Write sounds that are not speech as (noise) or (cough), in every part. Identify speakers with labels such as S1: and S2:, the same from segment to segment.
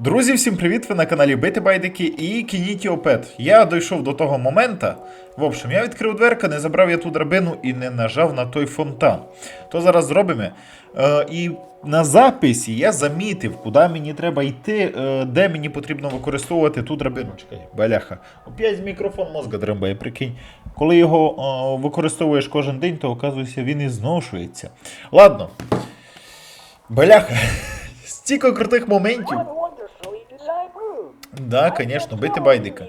S1: Друзі, всім привіт! Ви на каналі Бити Байдики і Кініті Опет. Я дійшов до того моменту. В общем, я відкрив дверка, не забрав я ту драбину і не нажав на той фонтан. То зараз зробимо. Е, і на записі я замітив, куди мені треба йти, е, де мені потрібно використовувати ту драбину. Чекай, баляха. Опять мікрофон мозга дрембає, прикинь. Коли його е, використовуєш кожен день, то оказується він і зношується. Ладно. Баляха. (laughs) Стільки крутих моментів. Да, звісно, бити байдика.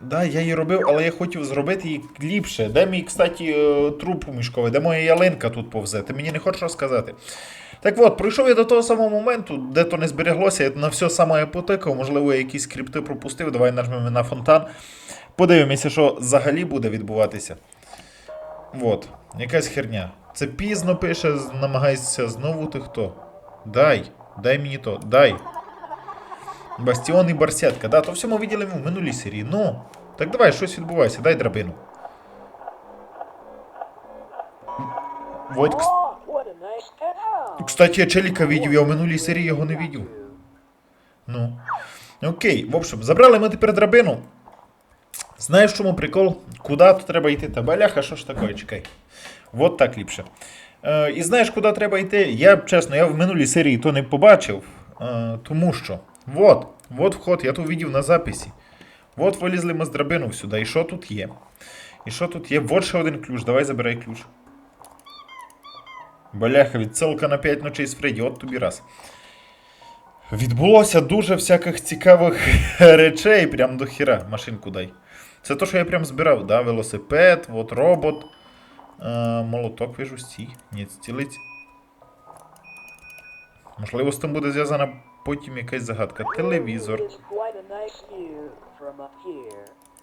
S1: Да, я її робив, але я хотів зробити її ліпше. Де мій, кстати, е, труп мішковий, де моя ялинка тут повзе? Ти мені не хочеш розказати. Так от, прийшов я до того самого моменту, де то не збереглося, я на все саме потикав, можливо, я якісь скрипти пропустив. Давай нажмемо на фонтан. Подивимося, що взагалі буде відбуватися. От, якась херня. Це пізно пише, намагається знову ти хто. Дай, дай мені то, дай. Бастіон і барсетка. Да, то все ми виділи в минулій серії. Ну, так давай, щось відбувається, дай драбину.
S2: Penthouse.
S1: кстати, я челіка видів, я в минулій серії його не видів. Ну. Окей, в общем, забрали ми тепер драбину. Знаєш, чому прикол? Куди тут треба йти? Та баляха, що ж таке? Чекай. Вот так ліпше. Е, і знаєш, куди треба йти? Я, чесно, я в минулій серії то не побачив, е, тому що. Вот, вот вход, я то видів на записі. Вот вилізли ми з драбину сюди. І що тут є? І що тут є? Вот ще один ключ. Давай забирай ключ. Баляха, відсилка на 5 ночей з Фредді, от тобі раз. Відбулося дуже всяких цікавих (laughs) речей, прям до хіра. Машинку дай. Це то, що я прям збирав, да? Велосипед, от робот. Е, молоток вижу, стій. Ні, стілиць. Можливо, з тим буде зв'язана потім якась загадка. Телевізор.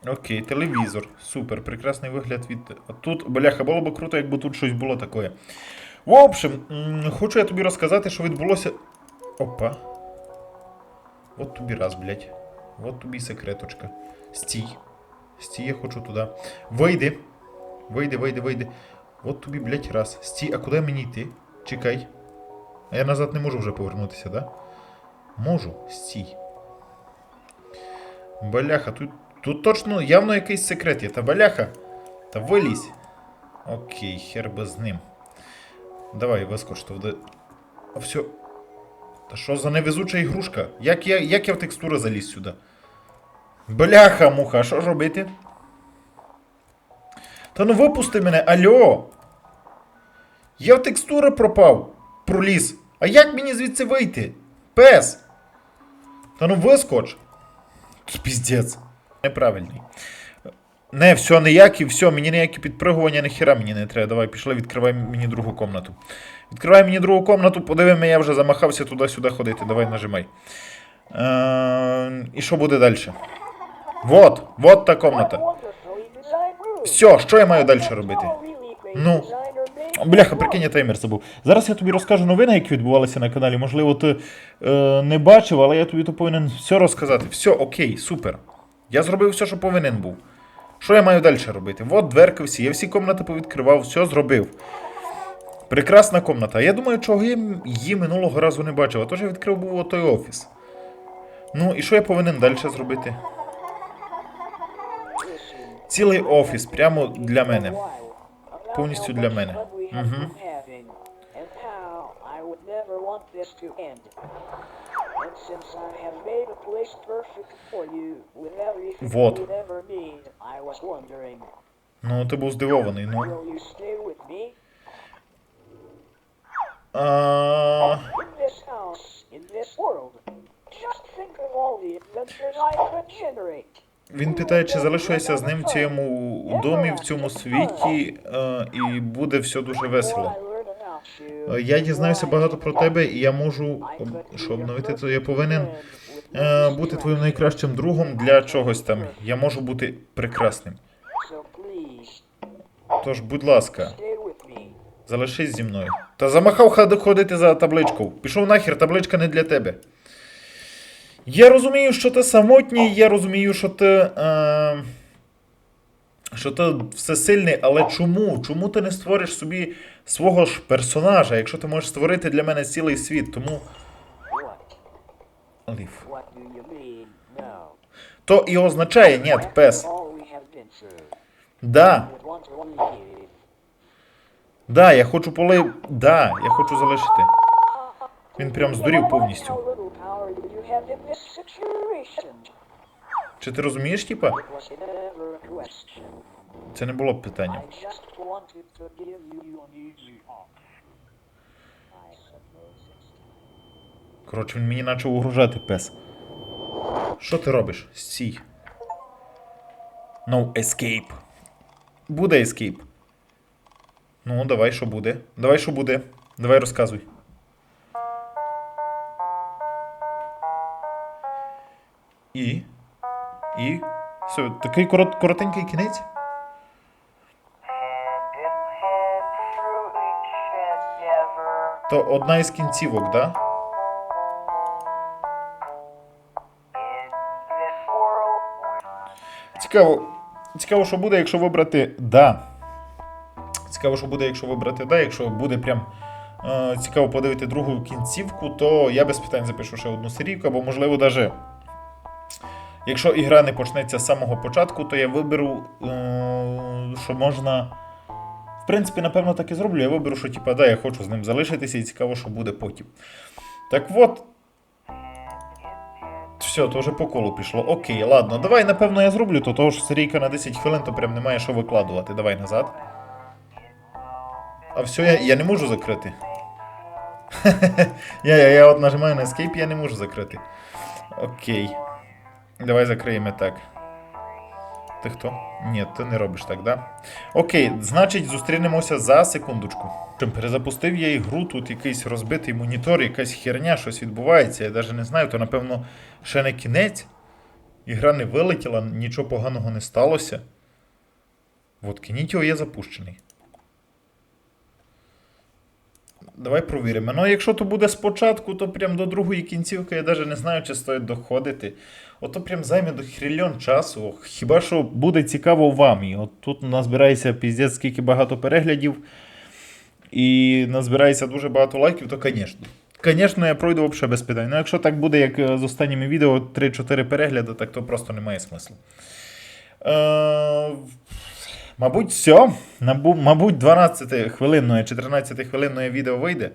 S1: Окей, телевізор. Супер, прекрасний вигляд від. А Тут, бляха, було б круто, якби тут щось було таке. В общем, хочу я тобі розказати, що відбулося. Опа. От тобі раз, блядь. От тобі секреточка. Стій. Стій, я хочу туди. Вийди. Вийди, вийди, вийди. От тобі, блядь, раз. Стій, а куди мені йти? Чекай. А я назад не можу вже повернутися, да? Можу, стій. Баляха, тут, тут точно явно якийсь секрет є. Та баляха. Та вилізь. Окей, хер би з ним. Давай, вискоч, то вде. А все. Та що за невезуча ігрушка? Як я, як я в текстуру заліз сюди? Бляха, муха, що ж робити? Та ну випусти мене, альо! Я в текстури пропав. Проліз. А як мені звідси вийти? Пес! Та ну вискоч. Піздець. Неправильний. Не, все ніякі, все, мені ніякі підпригування, ніхіра мені не треба. Давай, пішли, відкривай мені другу комнату. Відкривай мені другу комнату, подивимо, я вже замахався туди-сюди ходити. Давай нажимай. Е, і що буде далі? Вот, вот та комната. Все, що я маю далі робити? Ну. Бляха, прикинь, я таймер забув. Зараз я тобі розкажу новини, які відбувалися на каналі. Можливо, ти е, не бачив, але я тобі то повинен все розказати. Все, окей, супер. Я зробив все, що повинен був. Що я маю далі робити? От дверки всі, я всі комнати повідкривав, все зробив. Прекрасна комната. Я думаю, чого я її минулого разу не бачив, а то ж я відкрив був той офіс. Ну, і що я повинен далі зробити? Цілий офіс прямо для мене. Повністю для мене.
S2: everything
S1: Вот. Ну, ти був здивований, ну. А...
S2: in this world? Just think of all the adventures I could generate.
S1: Він питає, чи залишується з ним в цьому домі, в цьому світі, е, і буде все дуже весело. Е, Я дізнаюся багато про тебе, і я можу,
S2: your
S1: обновити це, я повинен е, бути твоїм найкращим другом для чогось там. Я можу бути прекрасним. Тож, будь ласка, залишись зі мною. Та замахав ходити за табличкою. Пішов нахер, табличка не для тебе. Я розумію, що ти самотній, я розумію, що ти. Е, що ти всесильний, але чому? Чому ти не створиш собі свого ж персонажа, якщо ти можеш створити для мене цілий світ? Тому Лів. То і означає ні, пес. Да, да, я хочу полив. Да, я хочу залишити. Він прям здурів повністю. Чи ти розумієш, типа? Це не було б
S2: it's
S1: Коротше, він мені почав угрожати пес. Що ти робиш? Стій. No escape. Буде escape. Ну, давай, що буде. Давай, що буде. Давай розказуй. І. І. Все, такий корот, коротенький кінець. То одна із кінцівок, да? Цікаво, цікаво, що буде, якщо вибрати да. Цікаво, що буде, якщо вибрати да. Якщо буде прям е, цікаво подивити другу кінцівку, то я без питань запишу ще одну серійку, або можливо даже. Якщо ігра не почнеться з самого початку, то я виберу, е, що можна. В принципі, напевно, так і зроблю. Я виберу, що типа, да, я хочу з ним залишитися, і цікаво, що буде потім. Так от. Все, то вже по колу пішло. Окей, ладно, давай, напевно, я зроблю, то того ж серійка на 10 хвилин, то прям немає що викладувати. Давай назад. А все, я, я не можу закрити. (laughs) я, я, я от нажимаю на Escape, я не можу закрити. Окей. Давай закриємо так. Ти хто? Ні, ти не робиш так, да? Окей, значить, зустрінемося за секундочку. Перезапустив я ігру, тут якийсь розбитий монітор, якась херня, щось відбувається. Я навіть не знаю, то напевно ще не кінець. Ігра не вилетіла, нічого поганого не сталося. От Кінітіо є запущений. Давай провіримо. Ну, якщо то буде спочатку, то прям до другої кінцівки я навіть не знаю, чи стоїть доходити. Ото прям займе до хрільон часу. Хіба що буде цікаво вам. І от тут назбирається піздець, скільки багато переглядів. І назбирається дуже багато лайків, то звісно. Звісно, я пройду взагалі без питань. Ну, якщо так буде, як е, з останніми відео, 3-4 перегляди, так то просто немає смислу. Е, мабуть, все. Мабуть, 12 хвилинної чи 13 хвилинної відео вийде.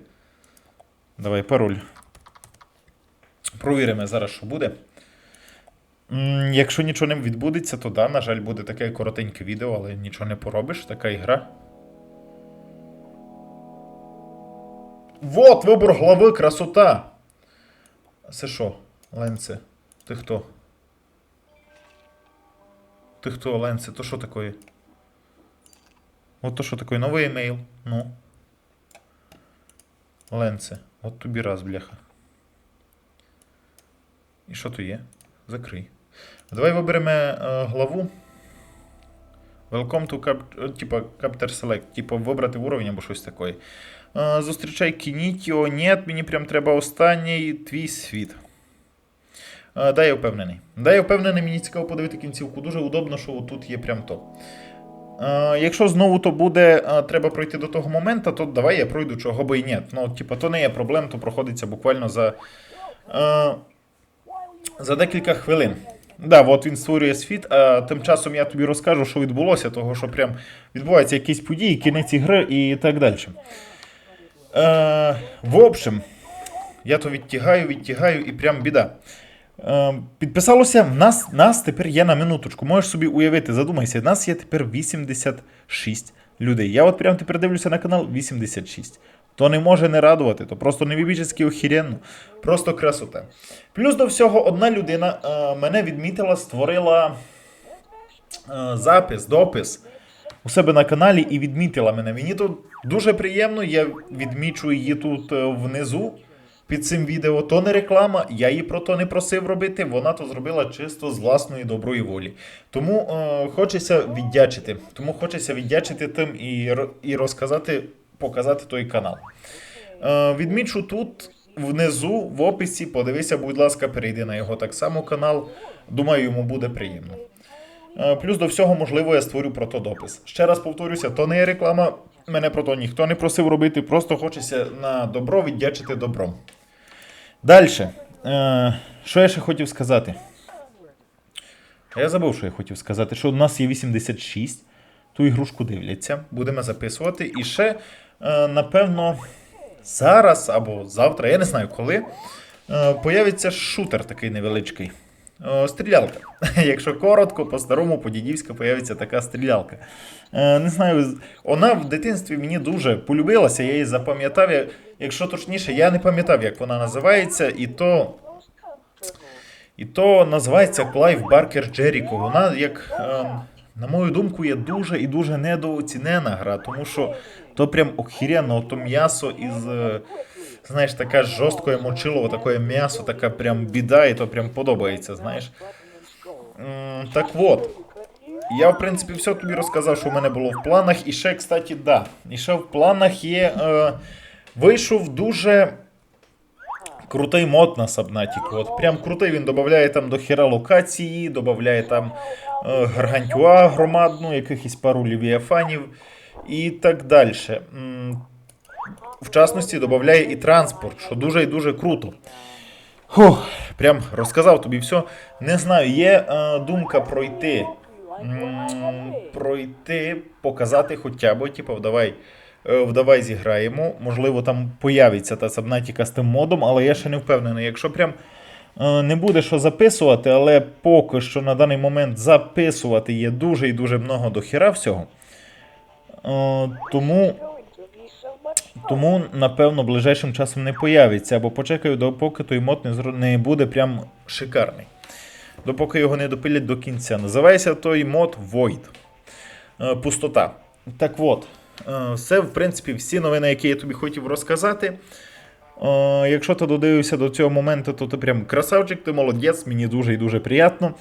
S1: Давай пароль. Провіримо зараз, що буде. Якщо нічого не відбудеться, то да, на жаль, буде таке коротеньке відео, але нічого не поробиш, така ігра. Вот, вибор глави, красота. Це що, Ленце? Ти хто? Ти хто, Ленце? То що таке? От то що таке? Новий емейл. Ну. Ленце. От тобі раз, бляха. І що то є? Закрий. Давай виберемо е, главу. Welcome to cap, е, типа Capture Select, типа вибрати уровень або щось таке. Е, зустрічай Кінітіо. Ні, мені прям треба останній твій світ. Е, дай я впевнений. Дай я впевнений, мені цікаво подивити кінцівку. Дуже удобно, що тут є прям то. Е, якщо знову то буде, е, треба пройти до того моменту, то давай я пройду, чого би і ні. Ну, типа, то не є проблем, то проходиться буквально за. Е, за декілька хвилин. Да, от він створює світ, а тим часом я тобі розкажу, що відбулося, того що прям відбуваються якісь події, кінець ігри і так далі. В общем, я то відтягаю, відтягаю і прям біда. Е, підписалося, в нас, нас тепер є на минуточку. Можеш собі уявити, задумайся, нас є тепер 86 людей. Я от прям тепер дивлюся на канал 86. То не може не радувати, то просто невібічески охеренно. Просто красота. Плюс до всього, одна людина е, мене відмітила, створила е, запис, допис у себе на каналі і відмітила мене. Мені тут дуже приємно, я відмічу її тут е, внизу під цим відео. То не реклама, я її про то не просив робити. Вона то зробила чисто з власної доброї волі. Тому е, хочеться віддячити. Тому хочеться віддячити тим і, і розказати, показати той канал. Е, відмічу тут внизу в описі. Подивися, будь ласка, перейди на його так само канал. Думаю, йому буде приємно. Е, Плюс до всього, можливо, я створю про то допис. Ще раз повторюся, то не є реклама. Мене про то ніхто не просив робити, просто хочеться на добро віддячити добром. Далі. Е, що я ще хотів сказати? Я забув, що я хотів сказати, що у нас є 86, ту ігрушку дивляться, будемо записувати. І ще, е, напевно, зараз або завтра, я не знаю коли, е, появиться шутер такий невеличкий. Стрілялка. (laughs) Якщо коротко, по-старому, по-дідівськи появиться така стрілялка. Не знаю, вона в дитинстві мені дуже полюбилася, я її запам'ятав. Якщо точніше, я не пам'ятав, як вона називається, і то і то називається Клайв Баркер Джеріко. Вона, як, е, на мою думку, є дуже і дуже недооцінена гра, тому що то прям охіренно, то м'ясо із. е, Знаєш, така жорсткое мочилово, таке м'ясо, така прям біда, і то прям подобається, знаєш. Так от. Я, в принципі, все тобі розказав, що в мене було в планах. І ще, кстати, да. І ще в планах є. Е, вийшов дуже крутий мод на Сабнатік. От прям крутий. Він додає там до хіра локації, додає там е, гаргантюа громадну, якихось пару лівіафанів і так далі. В частності додає і транспорт, що дуже і дуже круто. Фух, прям розказав тобі все. Не знаю, є е, думка пройти. м, Пройти, показати хоча б, типу, давай, вдавай зіграємо. Можливо, там появиться та сабнатіка з тим модом, але я ще не впевнений. Якщо прям е, не буде що записувати, але поки що на даний момент записувати є дуже і дуже много до хіра всього. Е, тому тому, напевно, ближайшим часом не появиться, або почекаю, допоки той мод не, зро- не буде прям шикарний. Допоки його не допилять до кінця. Називається той мод Void. Е, Пустота. Так от, це, в принципі, всі новини, які я тобі хотів розказати. Е, Якщо ти додивився до цього моменту, то ти прям красавчик, ти молодець, мені дуже і дуже приємно.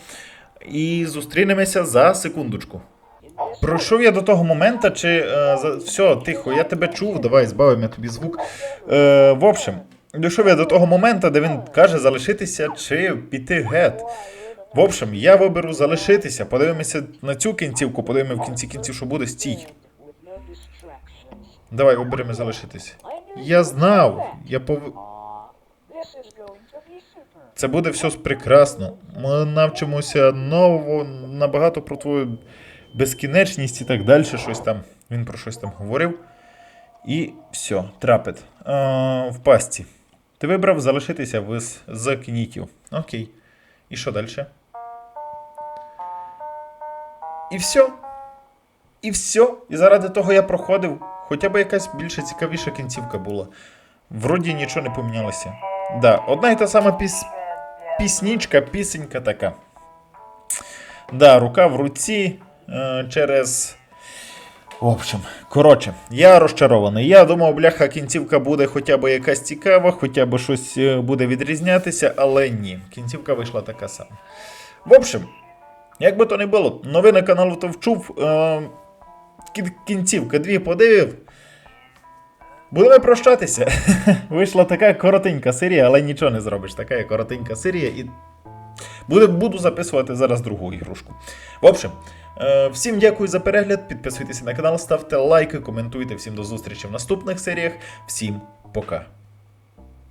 S1: І зустрінемося за секундочку. Пройшов я до того моменту, чи е, все, тихо, я тебе чув, давай збавимо я тобі звук. Е, в общем, дійшов я до того моменту, де він каже залишитися чи піти геть. В общем, я виберу залишитися. Подивимося на цю кінцівку, подивимося в кінці кінців, що буде стій. Давай, оберемо
S2: knew
S1: Я знав, я пов... Це буде все прекрасно. Ми навчимося нового, набагато про твою безкінечність і так далі. Щось там. Він про щось там говорив. І все, трапет. Е, в пастці. Ти вибрав залишитися в, з кінітів. Окей. І що далі? І все. І все. І заради того я проходив. Хоча б якась більше цікавіша кінцівка була. Вроді нічого не помінялося. Да, одна і та сама піс... піснічка, пісенька така. Да, рука в руці е, через. В общем, коротше, я розчарований. Я думав, бляха, кінцівка буде хоча б якась цікава, хоча б щось е, буде відрізнятися, але ні. Кінцівка вийшла така сама. В общем, як би то не було, новини каналу то вчув. Е, кін- кінцівка дві подивив. Будемо прощатися. (laughs) Вийшла така коротенька серія, але нічого не зробиш. Така коротенька серія і. Буду, буду записувати зараз другу ігрушку. В общем, е, всім дякую за перегляд. Підписуйтесь на канал, ставте лайки, коментуйте. Всім до зустрічі в наступних серіях. Всім пока.